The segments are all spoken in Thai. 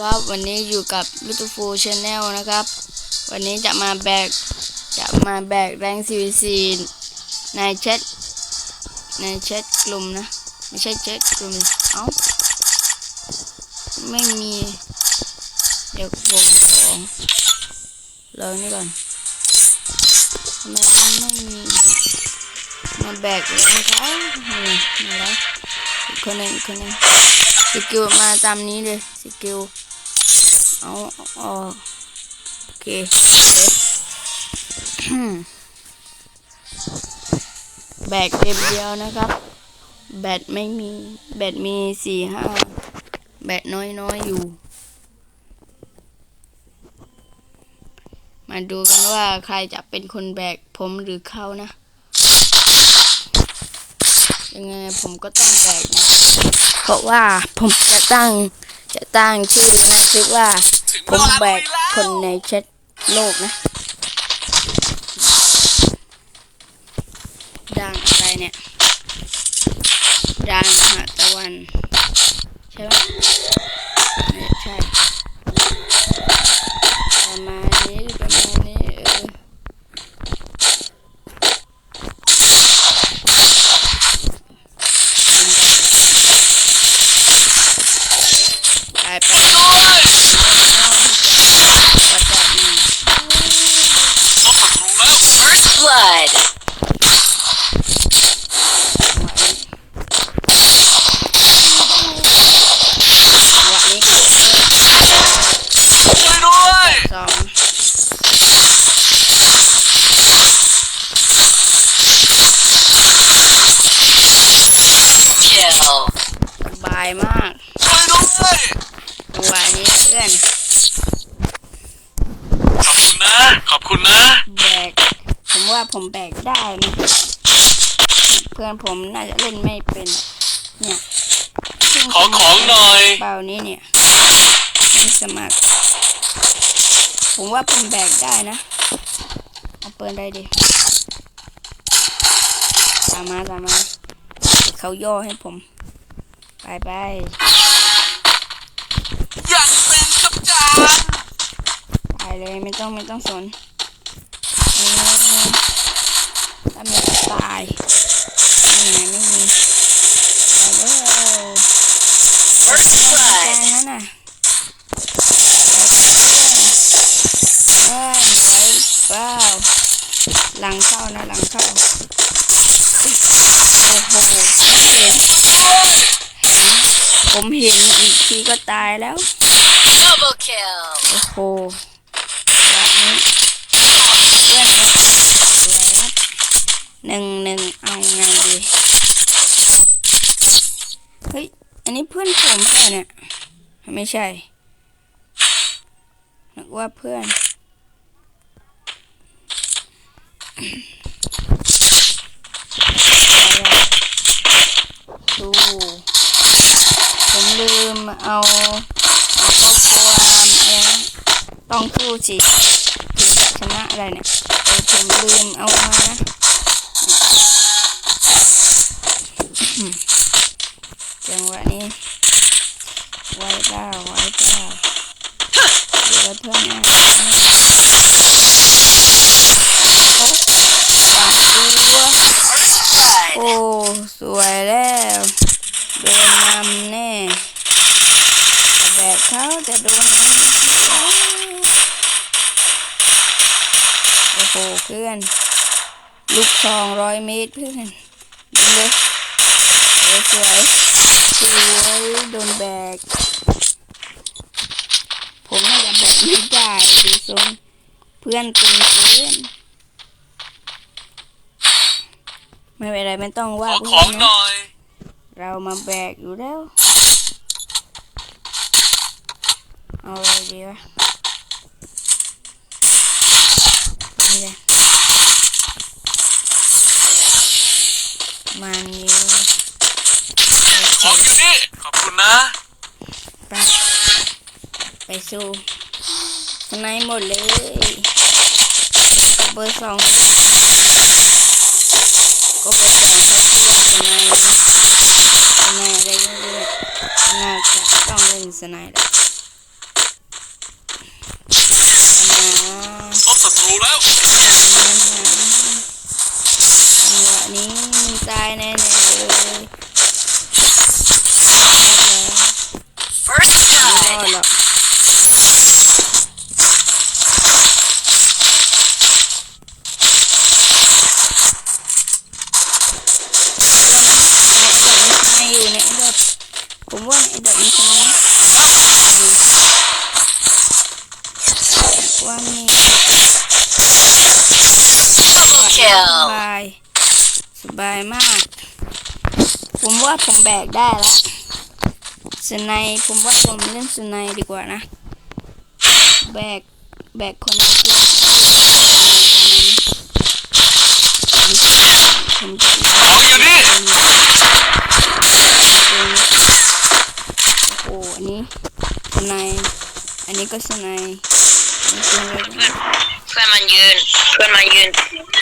ครับวันนี้อยู่กับลูตูฟูชาแนลนะครับ วันนี้จะมาแบกจะมาแบกแรง CVC ในแชทในแชทกลุ่มนะ ไม่ใช่แชทกลุ่มเอ้าไม่มีเดี๋ยวผมของลองนี่ก่อนทำไมมันไม่มีมาแบกแรงเขานี่มาแล้วคนหนึ่งคนหนึ่งสกิลมาตามนี้เลยสกิล เอาเอาโอเคแบกเต็มเดียวนะครับ แบตไม่มี แบตมีสี่ห้าแบตน้อยน้อยอยู่ มาดูกันว่าใครจะเป็นคนแบกผมหรือเขานะ ยังไงผมก็ต้องแบกนะ เพราะว่าผมจะตั้ง จะตั้งชื่อในคลิปว่า ผมแบกคนในแชทโลกนะ ดังอะไรเนี่ย ดังหาตะวัน ใช่ไหมใช่ประมาณนี้ประมาณนี้เออ ไปไปประกอบนี่ First blood. วันนี้ก็เริ่มช่วยด้วยสอง Kill. สบายมาก ช่วยด้วย จังหวะนี้เพื่อน ขอบคุณนะ ขอบคุณนะ แบก ผม ว่าผมแบกได้นะเพื่อนผมน่าจะเล่นไม่เป็น เนี่ยขอของหน่อยเปล่านี้เนี่ยไม่สมัคร ผมว่าผมแบกได้นะเอาเปิดได้ดิตามมาตามมาเดี๋ยวเขาย่อให้ผมไปไปอยากเป็นกับจานตายเลยไม่ต้องไม่ต้องสนนี่ ถ้ามีก็ตายนี่ไงไม่มีตายแล้ว First แก blood. งั้นน่ะเอ้ยไหวเปล่าหลังเข้านะหลังเข้าอุ๊ยโอ้โหไม่เห็น ผมเห็นอีกทีก็ตายแล้ว Double kill. โอ้โหแบบนี้เพื่อนครับสวยครับ หนึ่งหนึ่งเอาไงดีเฮ้ย อันนี้เพื่อนผมเปล่าเนี่ยไม่ใช่นึกว่าเพื่อนดูผมลืมเอาเอาข้าครัวเองต้องสู้สิถึงจะชนะอะไรเนี่ยผมลืมเอามานะ จังหวะนี้ไว้เปล่าไว้เปล่าเดี๋ยวเพื่อนนะโอ้สว First blood. โอ้สวยแล้วโดนนำแน่แต่แบเขาแต่โดนโอ้โหเพื่อน ลูกสองร้อยเมตรเพื่อนดูเลย โอ้สวยสวยโดนแบก ผมน่าจะแบกไม่ได้ดูทรงเพื่อนตึงเกินไม่เป็นไรไม่ต้องขว่าอเพื่ของอนหนะน่อย เรามาแบกอยู่แล้ว เอาอะไรดีวะนี่เลยมันนี้ ของอยู่นี่ ขอบคุณนะ ไป ไปสู้สไนหมดเลยเบอร์สองก็เบอร์สองเขาเล่นสไนด์นะสไนอะไรก็เล่นน่าจะต้องเล่นสไนด์แล้ว อดหรอกไม่อยู่ในอันดับผมว่าในอันดับนี้ชนะ ว่ามีสบายสบายมาก ผมว่าผมแบกได้ละสไนป์ผมว่าผมเล่นสไนป์ดีกว่านะ แบก แบกคนที่ผมจะองอยู่นี่โอ้โหอันนี้สไนป์อันนี้ก็สไน เป็นอะไรนะเพื่อนมันยืน เพื่อนมันยืน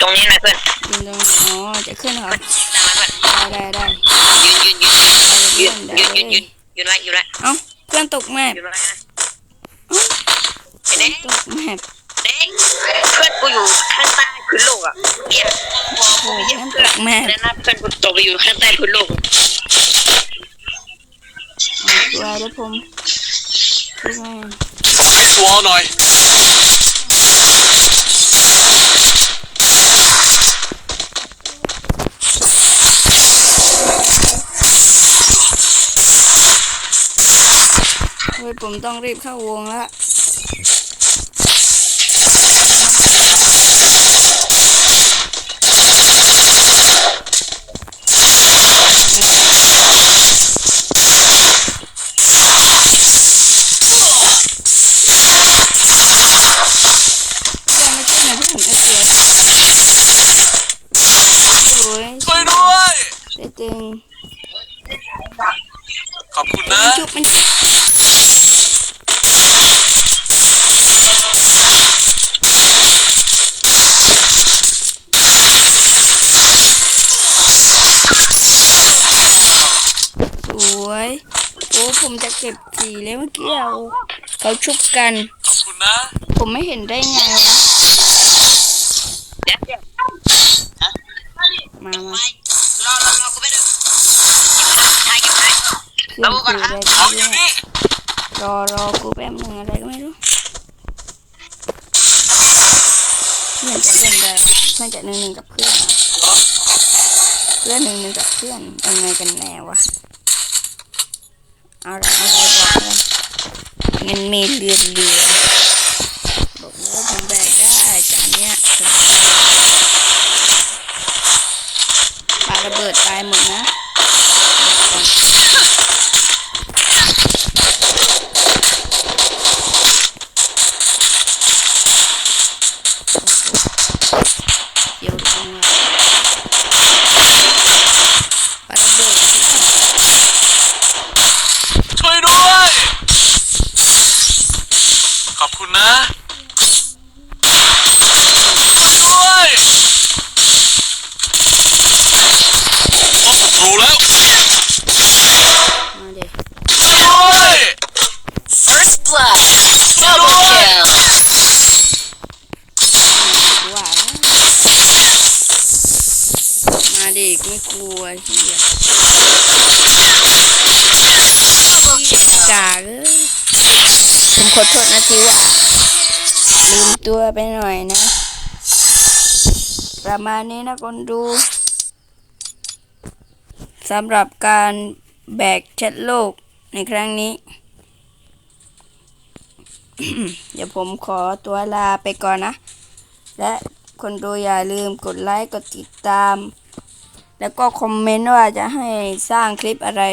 ตรงนี้นะเพื่อนยืนตรงไหนอ๋อจะขึ้นเหรอตามมาเพื่อนได้ได้ได้ยืนยืนยืนได้ยืนได้ยืนยืนยืนยืนไว้ยืนไว้เอ้าเพื่อนตกแมปยืนไว้นะเอ้าไอ้เด็กตกแมปเด็กเพื่อนกูอยู่ข้างใต้พื้นโลกอะเนี่ยโอ้โหเพื่อนตกแมปแล้วนะเพื่อนกูตกไปอยู่ข้างใต้พื้นโลกตัวเดี๋ยวผมช่วยให้ไอ้สวอลหน่อย เฮ้ย ผมต้องรีบเข้าวงแล้วยังไม่ขึ้นนะเพื่อนเออสวยช่วยด้วย ได้ตึงขอบคุณมันะนจุกมันจุกสวย โอ้ผมจะ เก็บสีเลยเมื่อกี้เอาเขาชุบกัน ขอบคุณนะผมไม่เห็นได้ไงวะเดี๋ยวเดี๋ยวมามารอรอรอกูไปดูถ่ายเก็บถ่ายเครื่องคืออะไรของอเนี่ยู่ยนี่รอรอกูแป๊บนึงอะไรก็ไม่รู้เพื่อนจะเล่นแบบเพื่อนจะหนึ่งหนึ่งกับเพื่อนอะเพื่อนหนึ่งหนึ่งกับเพื่อนยังไงกันแน่วะ เอาละเอาละบอกเลยมันมีเรือเรือบอกว่าผมแบกได้จานเนี้ยสบายปาระเบิดตายหมดนะ กาเลยผมขอโทษนะที่ว่าลืมตัวไปหน่อยนะ ประมาณนี้นะคนดูสำหรับการแบกเช็ดโลกในครั้งนี้ เดี๋ยวผมขอตัวลาไปก่อนนะ และคนดูอย่าลืมกดไลค์ กดติดตาม แล้วก็คอมเมนต์ว่าจะให้สร้างคลิปอะไร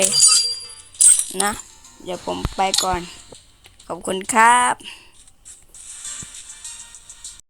นะ เดี๋ยวผมไปก่อน ขอบคุณครับ